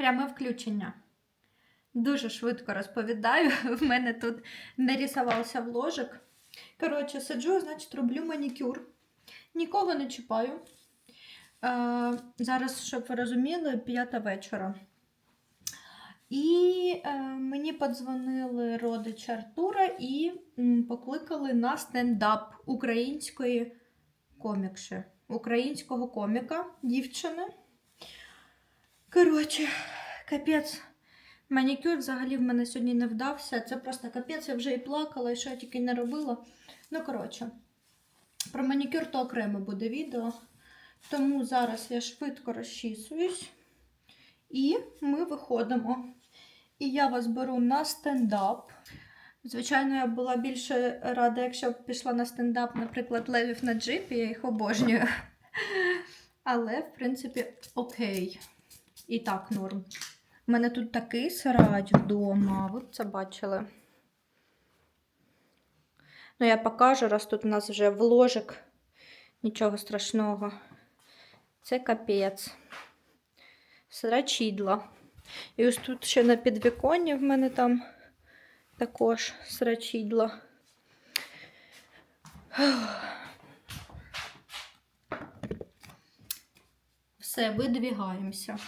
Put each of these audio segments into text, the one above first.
Пряме включення. Дуже швидко розповідаю. В мене тут не рисувався вложик. Коротше, сиджу, значить, роблю манікюр. Нікого не чіпаю. Е, зараз, щоб ви розуміли, п'ята вечора. І е, мені подзвонили родичі Артура і покликали на стендап української комікші, українського коміка, дівчини. Коротше, капець. Манікюр взагалі в мене сьогодні не вдався. Це просто капець, я вже і плакала, і що я тільки не робила. Ну, коротше, про манікюр то окремо буде відео. Тому зараз я швидко розчісуюсь. І ми виходимо. І я вас беру на стендап. Звичайно, я була більше рада, якщо б пішла на стендап, наприклад, левів на джипі, я їх обожнюю. Але, в принципі, окей. І так, норм. У мене тут такий срач вдома, ви б це бачили. Ну, я покажу, раз тут у нас вже вложик. Нічого страшного. Це капець. Срачідло. І ось тут ще на підвіконні в мене там також срачідло. Все, видвігаємося.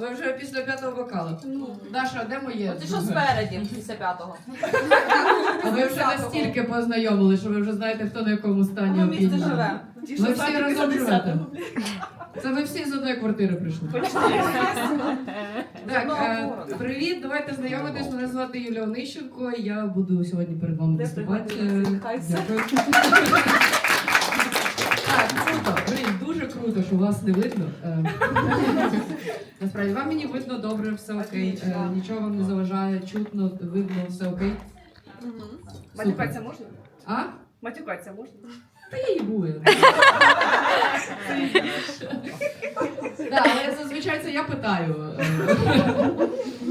Ми вже після п'ятого вокалу. Даша, де моє? Ти що спереді після п'ятого? А ви вже настільки познайомили, що ви вже знаєте, хто на якому стані Ми місце живе. Ви всі разом живете. Це ви всі з одної квартири прийшли. Так, е, привіт, давайте знайомитись. Мене звати Юлія Онищенко. Я буду сьогодні перед вами виступати. Дякую. Так, круто. Блін, дуже круто, що вас не видно. Е, Насправді, вам мені видно добре, все окей. Е, Нічого вам не заважає, чутно, видно, все окей. Матюкатися можна? А? Матюкатися можна? Та я їбую. Так, але зазвичай це я питаю. е,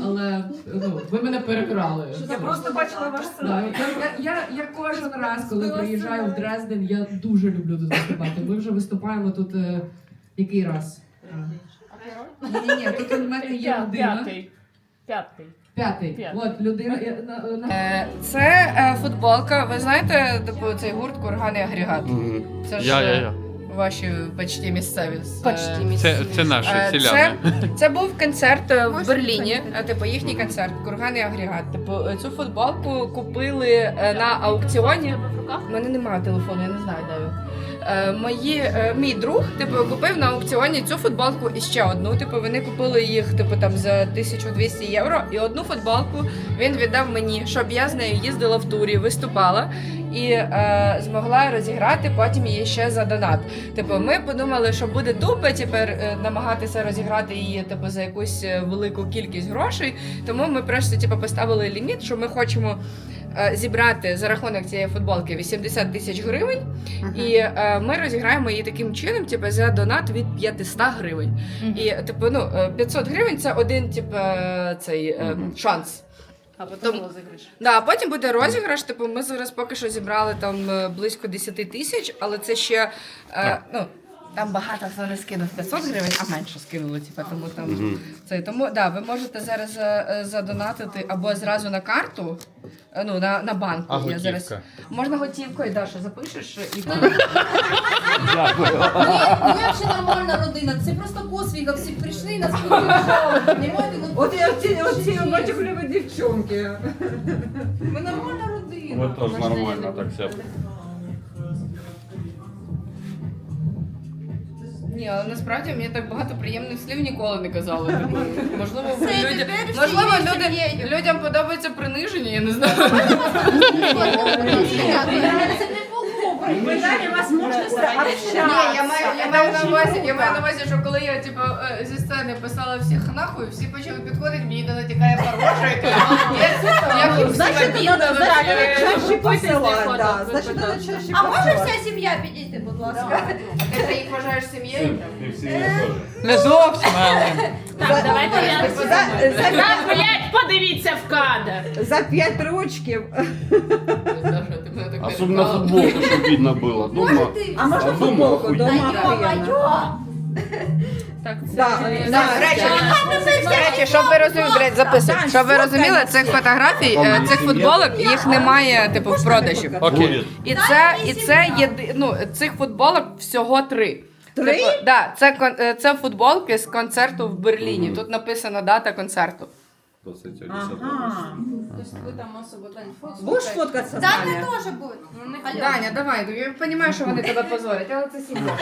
Але ну, ви мене перекрали. Я просто бачила ваш Да, сценарій. я, я, я кожен раз, коли приїжджаю в Дрезден, я дуже люблю тут виступати. Ми вже виступаємо тут е, який раз? Ні, ні, тут у мене є людина. П'ятий. П'ятий. П'ятий. П'ятий. От людина. Е, Це е, футболка. Ви знаєте, типу, цей гурт курганий агрегат. Це ж Я, я, е, я. ваші почті місцеві. з, Почті місцеві. Це, це наші Е, селяни. Це, це був концерт в Берліні. Типу, їхній концерт, курганий агрегат. Типу, цю футболку купили на аукціоні. У мене немає телефону, я не знаю, де Мої, е, мій друг типу, купив на аукціоні цю футболку і ще одну. Типу, вони купили їх типу, там, за 1200 євро. І одну футболку він віддав мені, щоб я з нею їздила в турі, виступала і е, змогла розіграти потім її ще за донат. Типу, ми подумали, що буде тупо тепер е, намагатися розіграти її типу, за якусь е, велику кількість грошей. Тому ми просто типу, поставили ліміт, що ми хочемо е, зібрати за рахунок цієї футболки 80 тисяч гривень. І е, ми розіграємо її таким чином, типу, за донат від 500 гривень. І типу, ну, е, 500 гривень це один, типу, е, цей е, шанс. А потім розіграш. Да, потім буде розіграш. Типу, ми зараз поки що зібрали там е, близько 10 тисяч, але це ще е, ну. Там багато хто не скинув 500 гривень, а менше скинули, типу, тому там це тому да, ви можете зараз е, задонатити або зразу на карту, е, ну на, на банку. А Я зараз готівка? можна готівкою, Даша, запишеш і Дякую. Ми взагалі нормальна родина. Це просто косвіга. Всі прийшли і нас поважали. Понимаєте? Ну, От я оці, оці бачу хліба дівчонки. Ми нормальна родина. Ви теж нормально так все. Ні, але насправді мені так багато приємних слів ніколи не казали. Типу, можливо, Це людям, тепер всі можливо, люди, сім'єю. людям подобається приниження, я не знаю. Це не було. При Дані. Ні, я маю, я маю на увазі, я маю на увазі, що коли я типу е, зі сцени писала всіх нахуй, всі почали підходити, мені яка я хороша, я. Чаще посилати, да. Значить, треба чаще А може посилати. вся сім'я підійти, будь ласка? А ти їх вважаєш сім'єю? Не всі теж. Не зовсім, але. Так, давайте я. За, за, Так, блядь, подивіться в кадр. за п'ять рочків. Так Особенно футболку, щоб видно було. Дома. А можна А дома футболку? Дома охуєнно. Так, це. Да, да, речі, речі, щоб ви розуміли, блядь, записуй. Щоб ви розуміли, цих фотографій, е, цих футболок, їх немає, типу, в продажі. Окей. І це, і це єди, ну, цих футболок всього три. Три? Типу, да, це, кон- е, це футболки з концерту в Берліні. Тут написана дата концерту. Ага. Ви там особо там фото. Будеш фоткатися з Таня нами? теж буде. Алло. Даня, давай, ну, я розумію, що вони тебе позорять, але це сім'я.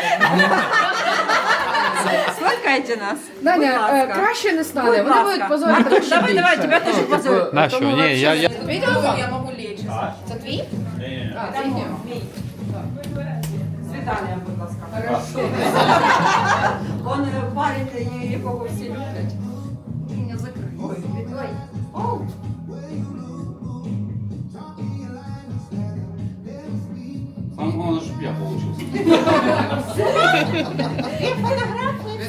Сфоткайте нас. Даня, ласка. е, краще не стане, Будь вони ласка. будуть позорити. Ще давай, більше. давай, тебе теж Ну, позорять. типу, На що? Ні, я- я- Твій телефон? Я можу лечь. Це твій? А, це ні. Світання, будь ласка. Он парень, якого всі люблять. Меня закрыли. Ой. Там главное, щоб я получился.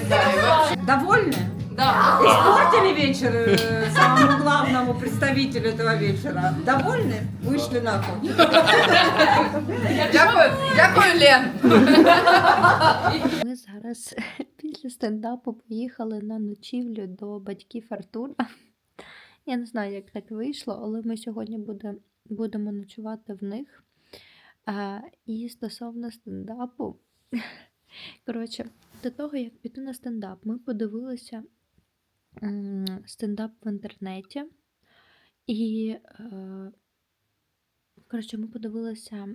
Вітаю. Довольны? Да. Испортили вечер э, самому главному представителю этого вечера. Довольны? Вышли нахуй. Дякую, дякую, Лен. Ми зараз після стендапу поїхали на ночівлю до батьків Артура. Я не знаю, як так вийшло, але ми сьогодні буде, будемо ночувати в них. А, і стосовно стендапу, коротше, до того, як піти на стендап, ми подивилися стендап в інтернеті. І, е, коротше, ми подивилися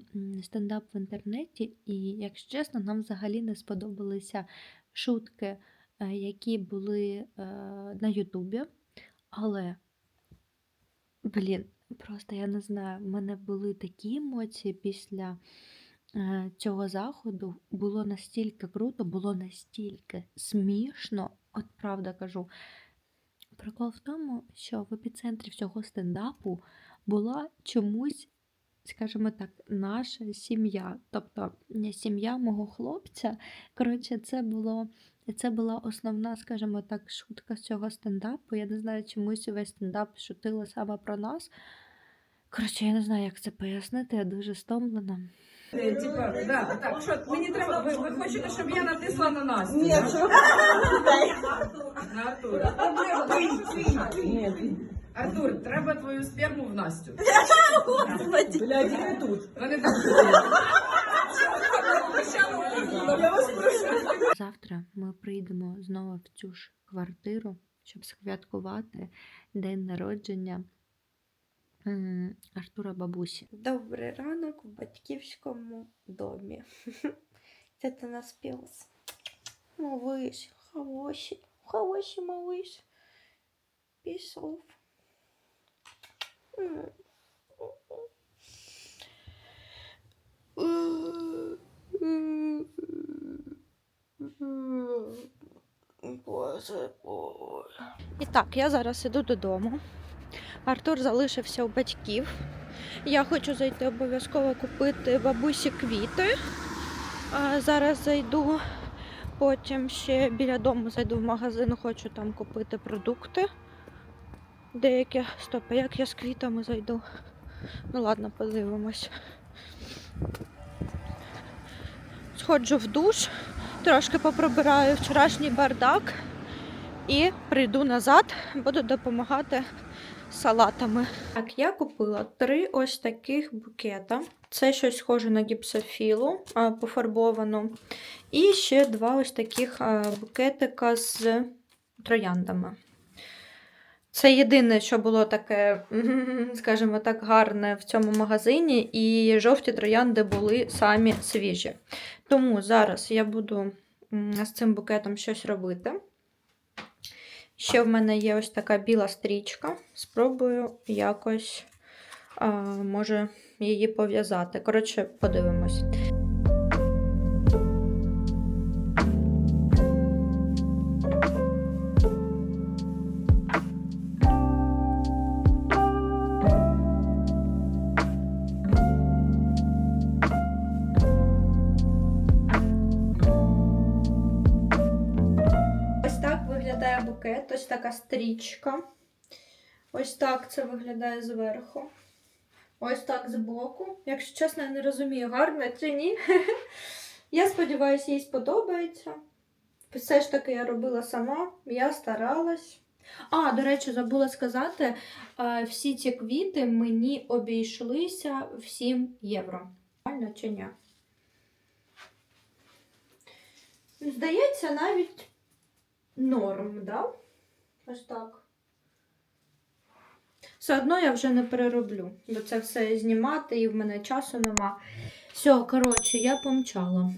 стендап в інтернеті, і, якщо чесно, нам взагалі не сподобалися шутки, е, які були е, на Ютубі. Але, блін, просто я не знаю, в мене були такі емоції після е, цього заходу. Було настільки круто, було настільки смішно, от правда кажу. Прикол в тому, що в епіцентрі всього стендапу була чомусь, скажімо так, наша сім'я. Тобто сім'я мого хлопця. Коротше, це було. Це була основна, скажімо так, шутка з цього стендапу. Я не знаю, чомусь весь стендап шутили саме про нас. Коротше, я не знаю, як це пояснити, я дуже стомлена. Типа, да, так, що мені треба, ви, ви хочете, щоб я натисла на Настю? Ні, що? На Артура. Артур, треба твою сперму в Настю. Блядь, не тут. Вони так Завтра ми прийдемо знову в цю ж квартиру, щоб святкувати день народження Артура бабусі. Добрий ранок в батьківському домі. Це ти наспілась. Малыш, хороший, хороший малыш. Пішов. М. Боже, боже. І так, я зараз іду додому. Артур залишився у батьків. Я хочу зайти обов'язково купити бабусі квіти. А зараз зайду, потім ще біля дому зайду в магазин, хочу там купити продукти. Деякі. Стоп, а як я з квітами зайду? Ну ладно, подивимось. Сходжу в душ, трошки попробираю вчорашній бардак і прийду назад, буду допомагати салатами. Так, я купила три ось таких букета. Це щось схоже на гіпсофілу пофарбовану. І ще два ось таких букетика з трояндами. Це єдине, що було таке, скажімо так, гарне в цьому магазині, і жовті троянди були самі свіжі. Тому зараз я буду з цим букетом щось робити. Ще в мене є ось така біла стрічка. Спробую якось, може, її пов'язати. Коротше, подивимось. Букет, ось така стрічка. Ось так це виглядає зверху. Ось так збоку. Якщо чесно, я не розумію, гарно чи ні. Я сподіваюся, їй сподобається. Все ж таки я робила сама, я старалась. А, до речі, забула сказати, е, всі ці квіти мені обійшлися в 7 євро. Чи ні? Здається, навіть норм, да? Ось так. Все одно я вже не перероблю, бо це все знімати і в мене часу нема. Все, коротше, я помчала.